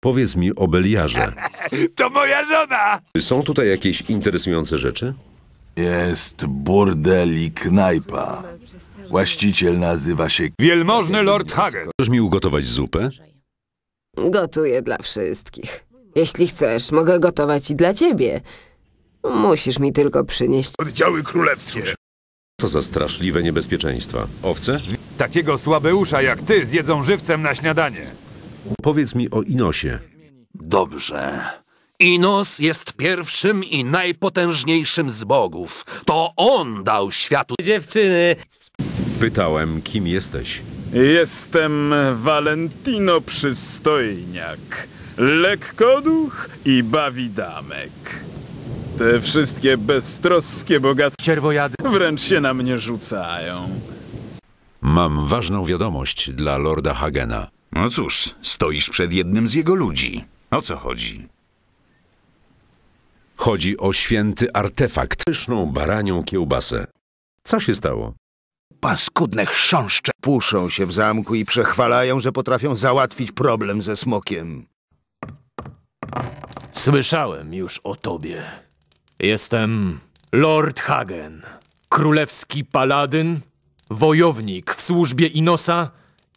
Powiedz mi o Beliarze. To moja żona! Są tutaj jakieś interesujące rzeczy? Jest burdel i knajpa. Właściciel nazywa się Wielmożny Lord Hagen. Możesz mi ugotować zupę? Gotuję dla wszystkich. Jeśli chcesz, mogę gotować i dla ciebie. Musisz mi tylko przynieść. Oddziały królewskie. To za straszliwe niebezpieczeństwa. Owce? Takiego słabeusza jak ty zjedzą żywcem na śniadanie. Powiedz mi o Inosie. Dobrze. Inos jest pierwszym i najpotężniejszym z bogów. To on dał światu Dziewczyny, Pytałem, kim jesteś. Jestem Valentino Przystojniak, lekkoduch i bawidamek. Te wszystkie beztroskie bogate Cierwojady. wręcz się na mnie rzucają. Mam ważną wiadomość dla Lorda Hagena. No cóż, stoisz przed jednym z jego ludzi. O co chodzi? Chodzi o święty artefakt. Pyszną baranią kiełbasę. Co się stało? Paskudne chrząszcze puszą się w zamku i przechwalają, że potrafią załatwić problem ze smokiem. słyszałem już o tobie. Jestem Lord Hagen, królewski paladyn, wojownik w służbie Inosa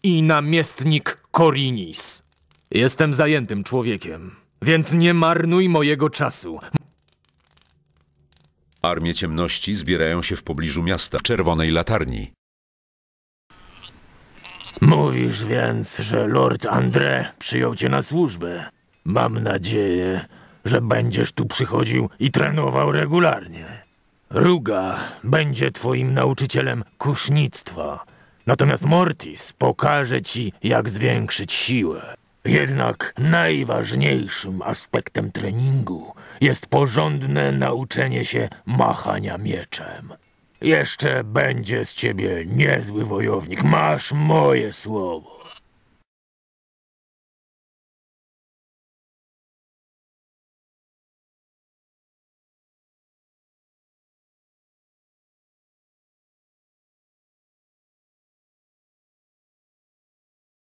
i namiestnik Korinis. Jestem zajętym człowiekiem, więc nie marnuj mojego czasu. Armie ciemności zbierają się w pobliżu miasta w czerwonej latarni. Mówisz więc, że Lord André przyjął cię na służbę. Mam nadzieję, że będziesz tu przychodził i trenował regularnie. Ruga będzie twoim nauczycielem kusznictwa, natomiast Mortis pokaże ci, jak zwiększyć siłę. Jednak najważniejszym aspektem treningu jest porządne nauczenie się machania mieczem. Jeszcze będzie z ciebie niezły wojownik, masz moje słowo.